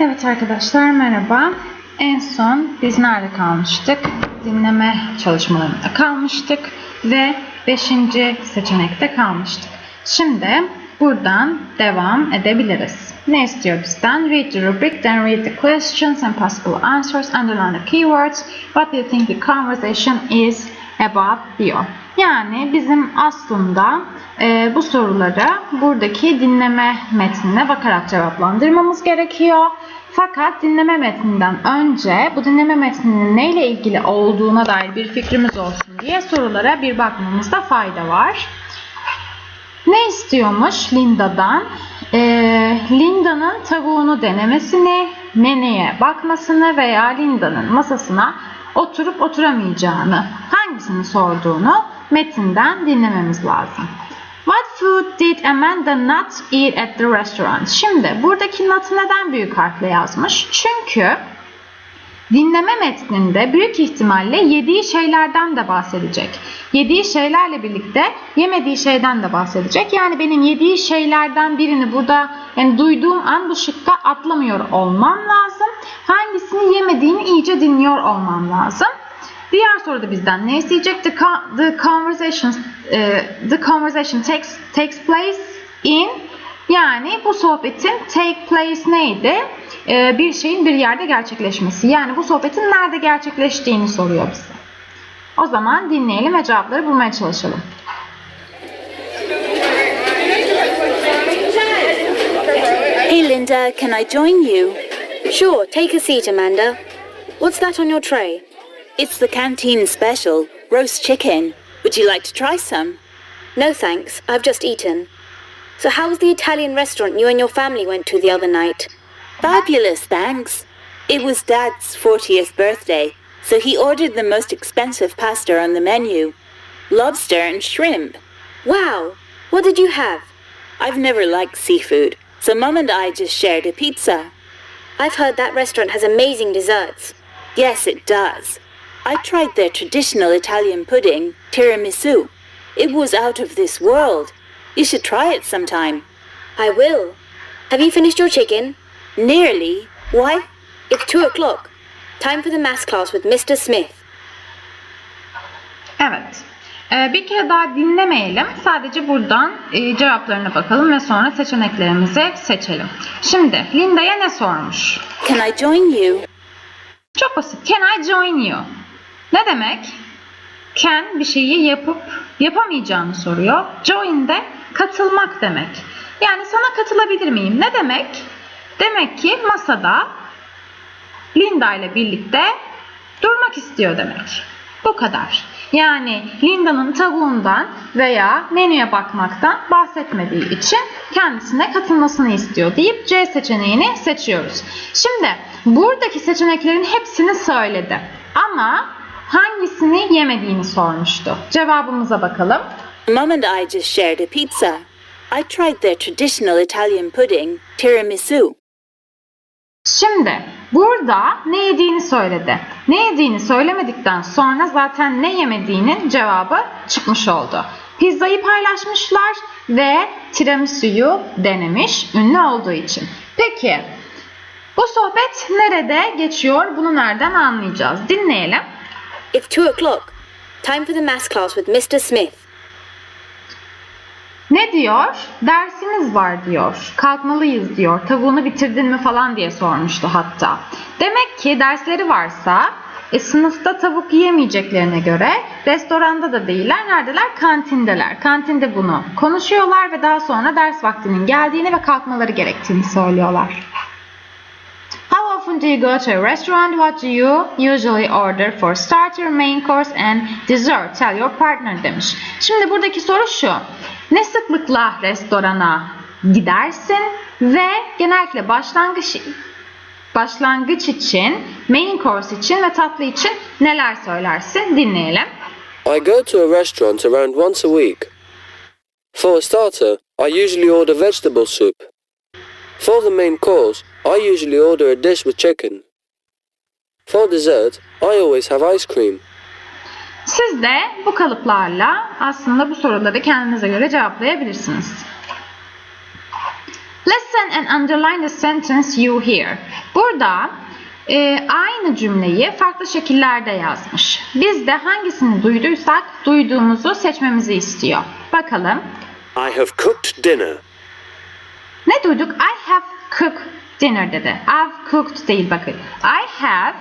Evet arkadaşlar merhaba. En son biz nerede kalmıştık? Dinleme çalışmalarında kalmıştık ve 5. seçenekte kalmıştık. Şimdi buradan devam edebiliriz. Ne istiyor bizden? Read the rubric, then read the questions and possible answers, underline the keywords. What do you think the conversation is about diyor. Yani bizim aslında e, bu soruları buradaki dinleme metnine bakarak cevaplandırmamız gerekiyor. Fakat dinleme metninden önce bu dinleme metninin neyle ilgili olduğuna dair bir fikrimiz olsun diye sorulara bir bakmamızda fayda var. Ne istiyormuş Linda'dan? Ee, Linda'nın tavuğunu denemesini, menüye bakmasını veya Linda'nın masasına oturup oturamayacağını, hangisini sorduğunu metinden dinlememiz lazım. What food did Amanda not eat at the restaurant? Şimdi buradaki not neden büyük harfle yazmış? Çünkü dinleme metninde büyük ihtimalle yediği şeylerden de bahsedecek. Yediği şeylerle birlikte yemediği şeyden de bahsedecek. Yani benim yediği şeylerden birini burada yani duyduğum an bu şıkka atlamıyor olmam lazım. Hangisini yemediğini iyice dinliyor olmam lazım. Diğer soruda bizden ne isteyecek? The, the conversation e, the conversation takes takes place in yani bu sohbetin take place neydi? E, bir şeyin bir yerde gerçekleşmesi. Yani bu sohbetin nerede gerçekleştiğini soruyor bize. O zaman dinleyelim ve cevapları bulmaya çalışalım. Hey Linda, can I join you? Sure, take a seat, Amanda. What's that on your tray? It's the canteen special, roast chicken. Would you like to try some? No thanks, I've just eaten. So, how was the Italian restaurant you and your family went to the other night? Fabulous, thanks. It was Dad's 40th birthday, so he ordered the most expensive pasta on the menu lobster and shrimp. Wow, what did you have? I've never liked seafood, so Mum and I just shared a pizza. I've heard that restaurant has amazing desserts. Yes, it does. I tried their traditional Italian pudding, tiramisu. It was out of this world. You should try it sometime. I will. Have you finished your chicken? Nearly. Why? It's two o'clock. Time for the maths class with Mr. Smith. Evet. Ee, bir kere daha dinlemeyelim. Sadece buradan e, cevaplarına bakalım ve sonra seçeneklerimizi seçelim. Şimdi Linda'ya ne sormuş? Can I join you? Çok basit. Can I join you? Ne demek? Can bir şeyi yapıp yapamayacağını soruyor. Join de katılmak demek. Yani sana katılabilir miyim? Ne demek? Demek ki masada Linda ile birlikte durmak istiyor demek. Bu kadar. Yani Linda'nın tavuğundan veya menüye bakmaktan bahsetmediği için kendisine katılmasını istiyor deyip C seçeneğini seçiyoruz. Şimdi buradaki seçeneklerin hepsini söyledi. Ama hangisini yemediğini sormuştu. Cevabımıza bakalım. Mum and I just shared a pizza. I tried their traditional Italian pudding, tiramisu. Şimdi burada ne yediğini söyledi. Ne yediğini söylemedikten sonra zaten ne yemediğinin cevabı çıkmış oldu. Pizzayı paylaşmışlar ve tiramisu'yu denemiş ünlü olduğu için. Peki bu sohbet nerede geçiyor? Bunu nereden anlayacağız? Dinleyelim. It's two o'clock. Time for the maths class with Mr. Smith. Ne diyor? Dersimiz var diyor. Kalkmalıyız diyor. Tavuğunu bitirdin mi falan diye sormuştu hatta. Demek ki dersleri varsa e, sınıfta tavuk yiyemeyeceklerine göre restoranda da değiller. Neredeler? Kantindeler. Kantinde bunu konuşuyorlar ve daha sonra ders vaktinin geldiğini ve kalkmaları gerektiğini söylüyorlar. Often do you go to a restaurant? What do you usually order for starter, main course and dessert? Tell your partner demiş. Şimdi buradaki soru şu. Ne sıklıkla restorana gidersin ve genellikle başlangıç başlangıç için, main course için ve tatlı için neler söylersin? Dinleyelim. I go to a restaurant around once a week. For a starter, I usually order vegetable soup. For the main course, I usually order a dish with chicken. For dessert, I always have ice cream. Siz de bu kalıplarla aslında bu soruları kendinize göre cevaplayabilirsiniz. Listen and underline the sentence you hear. Burada e, aynı cümleyi farklı şekillerde yazmış. Biz de hangisini duyduysak duyduğumuzu seçmemizi istiyor. Bakalım. I have cooked dinner. Ne duyduk? I have cooked dinner dedi. I've cooked değil bakın. I have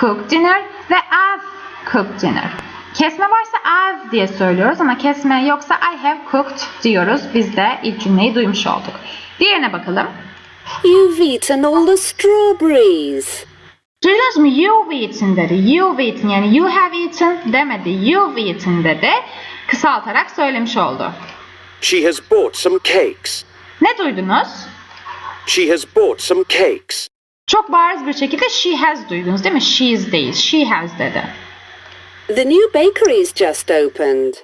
cooked dinner ve I've cooked dinner. Kesme varsa I've diye söylüyoruz ama kesme yoksa I have cooked diyoruz. Biz de ilk cümleyi duymuş olduk. Diğerine bakalım. You've eaten all the strawberries. Duydunuz mu? You've eaten dedi. You've eaten yani you have eaten demedi. You've eaten dedi. Kısaltarak söylemiş oldu. She has bought some cakes. Ne duydunuz? She has bought some cakes. Çok bariz bir şekilde she has duydunuz değil mi? She's değil. She has dedi. The new bakery's just opened.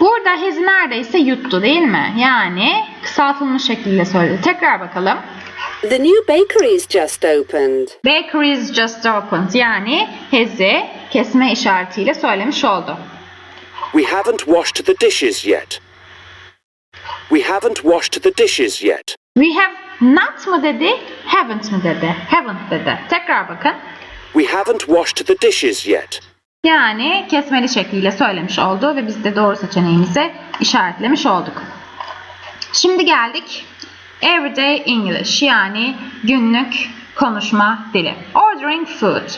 Burada has'i neredeyse yuttu değil mi? Yani kısaltılmış şekilde söyledi. Tekrar bakalım. The new bakery's just opened. Bakery is just opened. Yani has'i kesme işaretiyle söylemiş oldu. We haven't washed the dishes yet. We haven't washed the dishes yet. We have not mı dedi, haven't mı dedi? Haven't dedi. Tekrar bakın. We haven't washed the dishes yet. Yani kesmeli şekliyle söylemiş oldu ve biz de doğru seçeneğimizi işaretlemiş olduk. Şimdi geldik Everyday English yani günlük konuşma dili. Ordering food.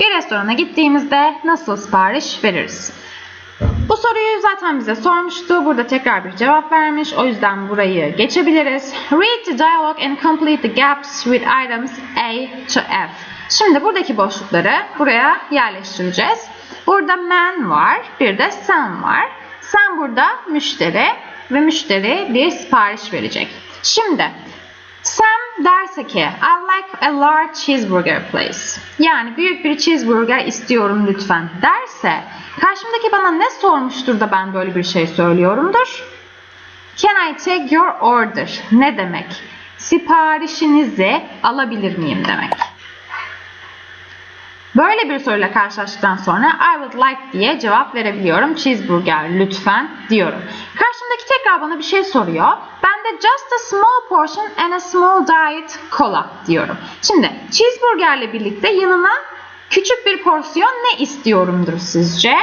Bir restorana gittiğimizde nasıl sipariş veririz? Soruyu zaten bize sormuştu. Burada tekrar bir cevap vermiş. O yüzden burayı geçebiliriz. Read the dialogue and complete the gaps with items A to F. Şimdi buradaki boşlukları buraya yerleştireceğiz. Burada man var, bir de sen var. Sen burada müşteri ve müşteri bir sipariş verecek. Şimdi Sam derse ki I like a large cheeseburger please. Yani büyük bir cheeseburger istiyorum lütfen derse karşımdaki bana ne sormuştur da ben böyle bir şey söylüyorumdur? Can I take your order? Ne demek? Siparişinizi alabilir miyim demek. Böyle bir soruyla karşılaştıktan sonra I would like diye cevap verebiliyorum. Cheeseburger lütfen diyorum. Karşımdaki tekrar bana bir şey soruyor. Ben de just a small portion and a small diet cola diyorum. Şimdi cheeseburgerle birlikte yanına küçük bir porsiyon ne istiyorumdur sizce?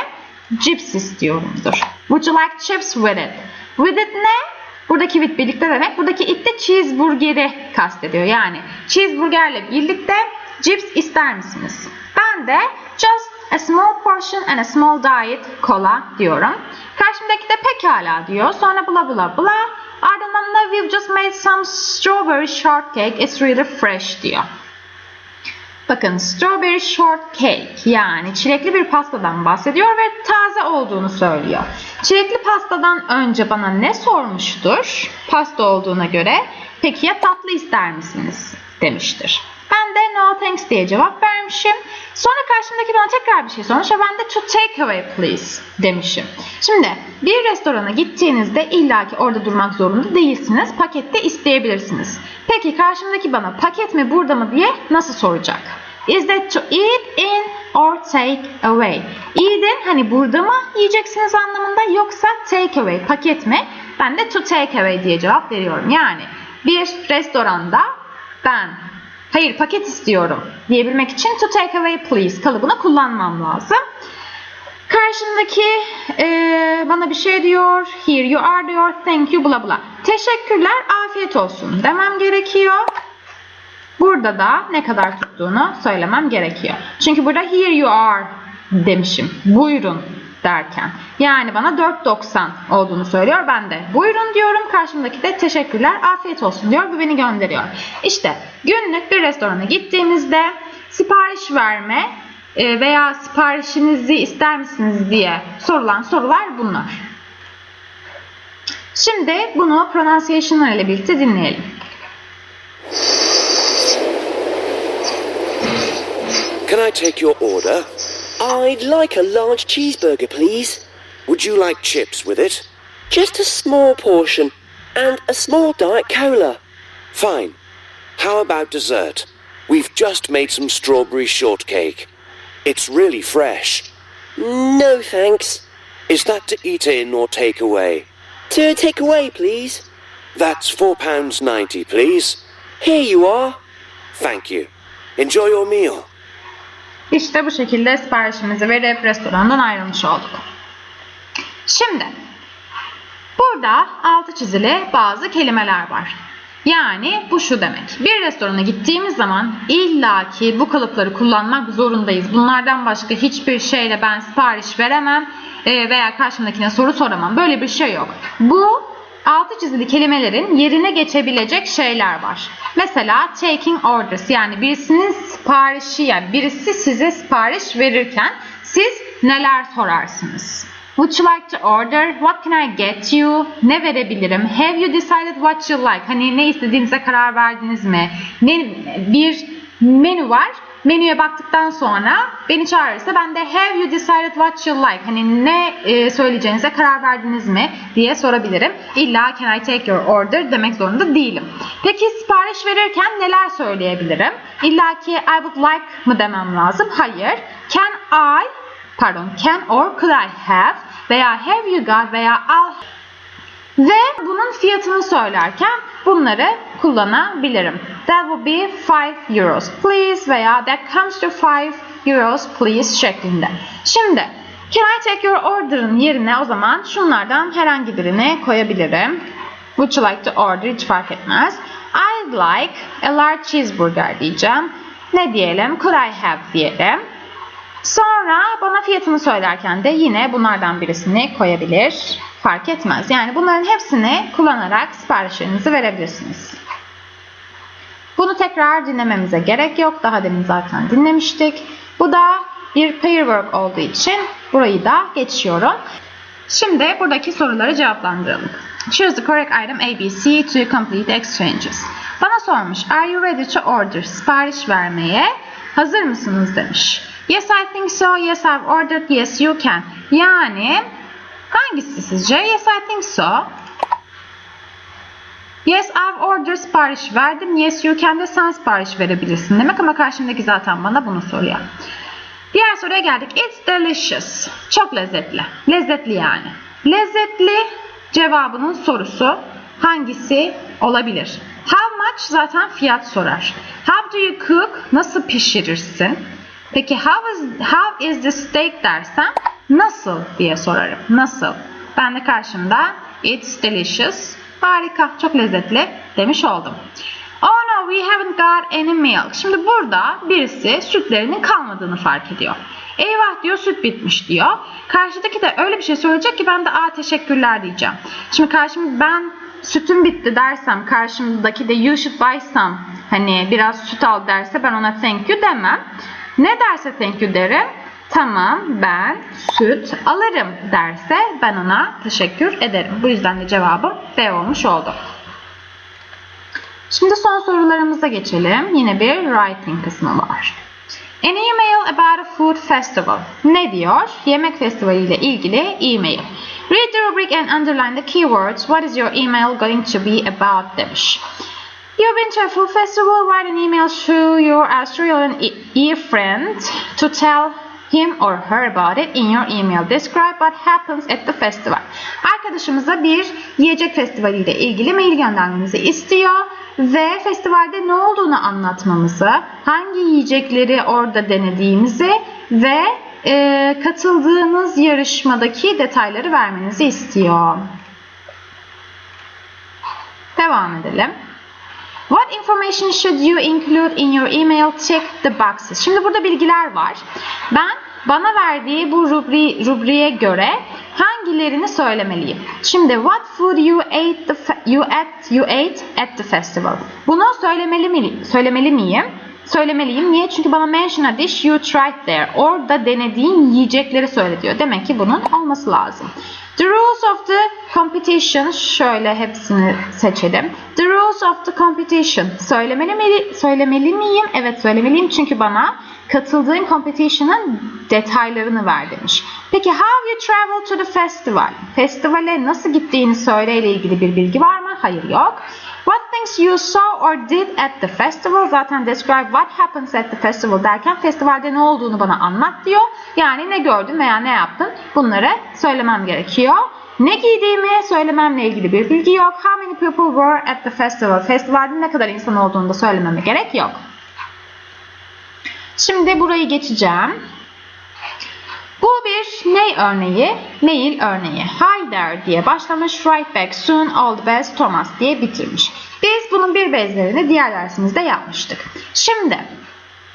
Chips istiyorumdur. Would you like chips with it? With it ne? Buradaki with birlikte demek. Buradaki it de cheeseburgeri kastediyor. Yani cheeseburgerle birlikte chips ister misiniz? Ben de just a small portion and a small diet cola diyorum. Karşımdaki de pekala diyor. Sonra bla bla bla. Ardından da we've just made some strawberry shortcake. It's really fresh diyor. Bakın strawberry shortcake yani çilekli bir pastadan bahsediyor ve taze olduğunu söylüyor. Çilekli pastadan önce bana ne sormuştur? Pasta olduğuna göre peki ya tatlı ister misiniz? demiştir. Ben de no thanks diye cevap vermişim. Sonra karşımdaki bana tekrar bir şey sormuş ve ben de to take away please demişim. Şimdi bir restorana gittiğinizde illaki orada durmak zorunda değilsiniz. Pakette isteyebilirsiniz. Peki karşımdaki bana paket mi burada mı diye nasıl soracak? Is that to eat in or take away? Eat'in hani burada mı yiyeceksiniz anlamında yoksa take away paket mi? Ben de to take away diye cevap veriyorum. Yani bir restoranda ben hayır paket istiyorum diyebilmek için to take away please kalıbını kullanmam lazım. Karşımdaki eee, bana bir şey diyor. Here you are diyor. Thank you bla bla. Teşekkürler afiyet olsun demem gerekiyor. Burada da ne kadar tuttuğunu söylemem gerekiyor. Çünkü burada here you are demişim. Buyurun derken. Yani bana 4.90 olduğunu söylüyor. Ben de buyurun diyorum. Karşımdaki de teşekkürler afiyet olsun diyor ve beni gönderiyor. İşte günlük bir restorana gittiğimizde sipariş verme e, veya siparişinizi ister misiniz diye sorulan sorular bunlar. Şimdi bunu pronunciation ile birlikte dinleyelim. Can I take your order? I'd like a large cheeseburger, please. Would you like chips with it? Just a small portion and a small Diet Cola. Fine. How about dessert? We've just made some strawberry shortcake. It's really fresh. No thanks. Is that to eat in or take away? To take away, please. That's £4.90, please. Here you are. Thank you. Enjoy your meal. İşte bu şekilde siparişimizi verip restorandan ayrılmış olduk. Şimdi burada altı çizili bazı kelimeler var. Yani bu şu demek. Bir restorana gittiğimiz zaman illaki bu kalıpları kullanmak zorundayız. Bunlardan başka hiçbir şeyle ben sipariş veremem e, veya karşımdakine soru soramam. Böyle bir şey yok. Bu altı çizili kelimelerin yerine geçebilecek şeyler var. Mesela taking orders yani birisinin siparişi yani birisi size sipariş verirken siz neler sorarsınız? Would you like to order? What can I get you? Ne verebilirim? Have you decided what you like? Hani ne istediğinize karar verdiniz mi? Ne, bir menü var. Menüye baktıktan sonra beni çağırırsa ben de have you decided what you like? Hani ne e, söyleyeceğinize karar verdiniz mi diye sorabilirim. İlla can I take your order demek zorunda değilim. Peki sipariş verirken neler söyleyebilirim? İlla ki I would like mı demem lazım? Hayır. Can I pardon can or could I have veya have you got veya I'll ve bunun fiyatını söylerken bunları kullanabilirim. That would be 5 euros please veya that comes to 5 euros please şeklinde. Şimdi can I take your order'ın yerine o zaman şunlardan herhangi birini koyabilirim. Would you like to order hiç fark etmez. I'd like a large cheeseburger diyeceğim. Ne diyelim? Could I have diyelim. Sonra bana fiyatını söylerken de yine bunlardan birisini koyabilir. Fark etmez. Yani bunların hepsini kullanarak siparişlerinizi verebilirsiniz. Bunu tekrar dinlememize gerek yok. Daha demin zaten dinlemiştik. Bu da bir pair work olduğu için burayı da geçiyorum. Şimdi buradaki soruları cevaplandıralım. Choose the correct item A, B, C to complete exchanges. Bana sormuş, are you ready to order? Sipariş vermeye hazır mısınız demiş. Yes, I think so. Yes, I've ordered. Yes, you can. Yani hangisi sizce? Yes, I think so. Yes, I've ordered sipariş verdim. Yes, you can de sen sipariş verebilirsin demek ama karşımdaki zaten bana bunu soruyor. Diğer soruya geldik. It's delicious. Çok lezzetli. Lezzetli yani. Lezzetli cevabının sorusu hangisi olabilir? How much zaten fiyat sorar. How do you cook? Nasıl pişirirsin? Peki how is, how is the steak dersem nasıl diye sorarım. Nasıl? Ben de karşımda it's delicious. Harika, çok lezzetli demiş oldum. Oh no, we haven't got any milk. Şimdi burada birisi sütlerinin kalmadığını fark ediyor. Eyvah diyor süt bitmiş diyor. Karşıdaki de öyle bir şey söyleyecek ki ben de aa teşekkürler diyeceğim. Şimdi karşımda ben sütüm bitti dersem karşımdaki de you should buy some hani biraz süt al derse ben ona thank you demem. Ne derse thank you derim. Tamam ben süt alırım derse ben ona teşekkür ederim. Bu yüzden de cevabım B olmuş oldu. Şimdi son sorularımıza geçelim. Yine bir writing kısmı var. An email about a food festival. Ne diyor? Yemek festivali ile ilgili e-mail. Read the rubric and underline the keywords. What is your email going to be about demiş. You've been to a food festival. Write an email to your Australian e-friend to tell him or her about it in your email. Describe what happens at the festival. Arkadaşımıza bir yiyecek festivali ile ilgili mail göndermemizi istiyor ve festivalde ne olduğunu anlatmamızı, hangi yiyecekleri orada denediğimizi ve e, katıldığınız yarışmadaki detayları vermenizi istiyor. Devam edelim. What information should you include in your email? Check the boxes. Şimdi burada bilgiler var. Ben bana verdiği bu rubri, rubriğe göre hangilerini söylemeliyim? Şimdi what food you ate the you at you ate at the festival. Bunu söylemeli mi söylemeli miyim? Söylemeliyim. Niye? Çünkü bana mention a dish you tried there. Orada denediğin yiyecekleri söyle diyor. Demek ki bunun olması lazım. The rules of the competition şöyle hepsini seçelim. The rules of the competition söylemeli mi söylemeli miyim? Evet söylemeliyim çünkü bana katıldığın competition'ın detaylarını ver demiş. Peki how you travel to the festival? Festivale nasıl gittiğini söyle ile ilgili bir bilgi var mı? Hayır yok. What things you saw or did at the festival? Zaten describe what happens at the festival derken festivalde ne olduğunu bana anlat diyor. Yani ne gördün veya ne yaptın bunları söylemem gerekiyor. Ne giydiğimi söylememle ilgili bir bilgi yok. How many people were at the festival? Festivalde ne kadar insan olduğunu da söylememe gerek yok. Şimdi burayı geçeceğim. Bu bir ney örneği? Mail örneği. Hi there diye başlamış. Write back soon, all the best Thomas diye bitirmiş. Biz bunun bir bezlerini diğer dersimizde yapmıştık. Şimdi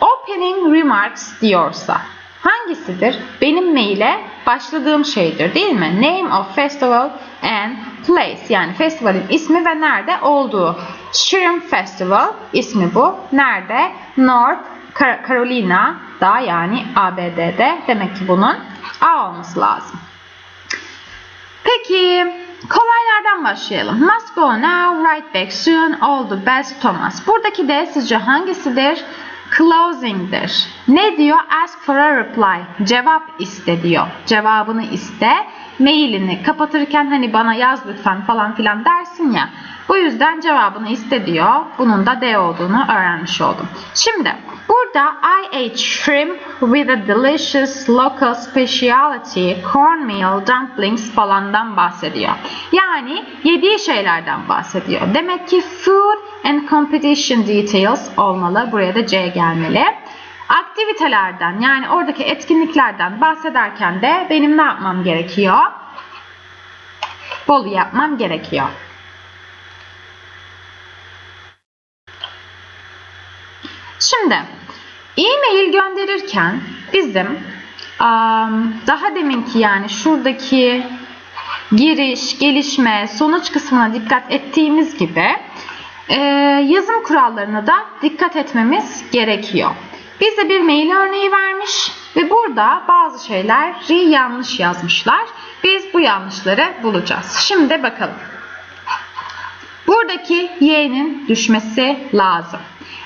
opening remarks diyorsa hangisidir? Benim maile başladığım şeydir değil mi? Name of festival and place yani festivalin ismi ve nerede olduğu. Shrimp Festival ismi bu. Nerede? North Car- Carolina'da yani ABD'de. Demek ki bunun A olması lazım. Peki kolaylardan başlayalım. Must go now, write back soon, all the best Thomas. Buradaki de sizce hangisidir? Closing'dir. Ne diyor? Ask for a reply. Cevap iste diyor. Cevabını iste. Mailini kapatırken hani bana yaz lütfen falan filan dersin ya. Bu yüzden cevabını iste diyor. Bunun da D olduğunu öğrenmiş oldum. Şimdi burada I ate shrimp with a delicious local specialty cornmeal dumplings falandan bahsediyor. Yani yediği şeylerden bahsediyor. Demek ki food and competition details olmalı. Buraya da C gelmeli. Aktivitelerden yani oradaki etkinliklerden bahsederken de benim ne yapmam gerekiyor? Bolu yapmam gerekiyor. Şimdi e-mail gönderirken bizim daha deminki yani şuradaki giriş, gelişme, sonuç kısmına dikkat ettiğimiz gibi e, yazım kurallarına da dikkat etmemiz gerekiyor. Bize bir mail örneği vermiş ve burada bazı şeyleri yanlış yazmışlar. Biz bu yanlışları bulacağız. Şimdi bakalım. Buradaki y'nin düşmesi lazım.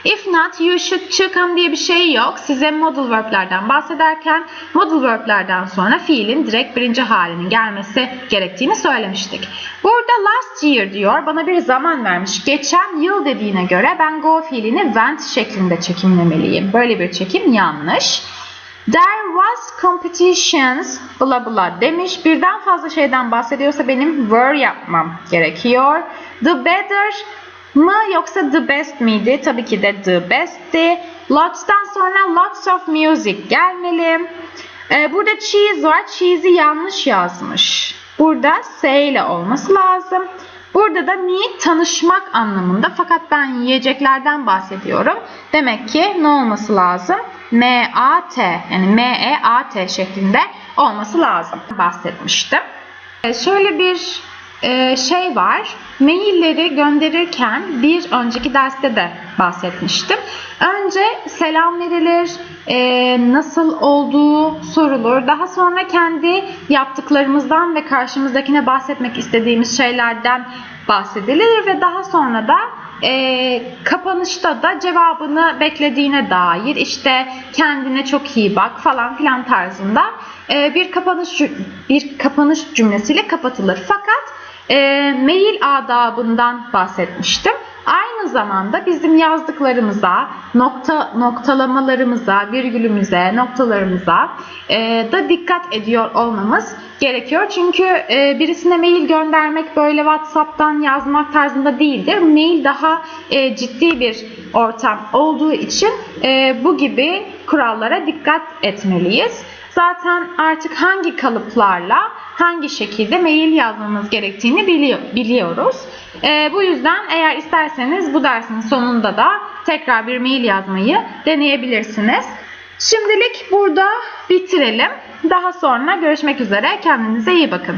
If not, you should come diye bir şey yok. Size modal verb'lerden bahsederken modal verb'lerden sonra fiilin direkt birinci halinin gelmesi gerektiğini söylemiştik. Burada last year diyor. Bana bir zaman vermiş. Geçen yıl dediğine göre ben go fiilini went şeklinde çekimlemeliyim. Böyle bir çekim yanlış. There was competitions bla bla demiş. Birden fazla şeyden bahsediyorsa benim were yapmam gerekiyor. The better mı yoksa the best miydi? Tabii ki de the best'ti. Lots'tan sonra lots of music gelmeli. Ee, burada cheese var. Cheese'i yanlış yazmış. Burada S ile olması lazım. Burada da meet tanışmak anlamında fakat ben yiyeceklerden bahsediyorum. Demek ki ne olması lazım? M-A-T yani M-E-A-T şeklinde olması lazım. Bahsetmiştim. Ee, şöyle bir e, şey var. Mailleri gönderirken bir önceki derste de bahsetmiştim. Önce selam verilir, e, nasıl olduğu sorulur. Daha sonra kendi yaptıklarımızdan ve karşımızdakine bahsetmek istediğimiz şeylerden bahsedilir ve daha sonra da e, kapanışta da cevabını beklediğine dair işte kendine çok iyi bak falan filan tarzında e, bir kapanış bir kapanış cümlesiyle kapatılır. Fakat e, mail adabından bahsetmiştim. Aynı zamanda bizim yazdıklarımıza, nokta noktalamalarımıza, virgülümüze, noktalarımıza e, da dikkat ediyor olmamız gerekiyor. Çünkü e, birisine mail göndermek böyle WhatsApp'tan yazmak tarzında değildir. Mail daha e, ciddi bir ortam olduğu için e, bu gibi kurallara dikkat etmeliyiz. Zaten artık hangi kalıplarla hangi şekilde mail yazmamız gerektiğini biliyor, biliyoruz. Ee, bu yüzden eğer isterseniz bu dersin sonunda da tekrar bir mail yazmayı deneyebilirsiniz. Şimdilik burada bitirelim. Daha sonra görüşmek üzere. Kendinize iyi bakın.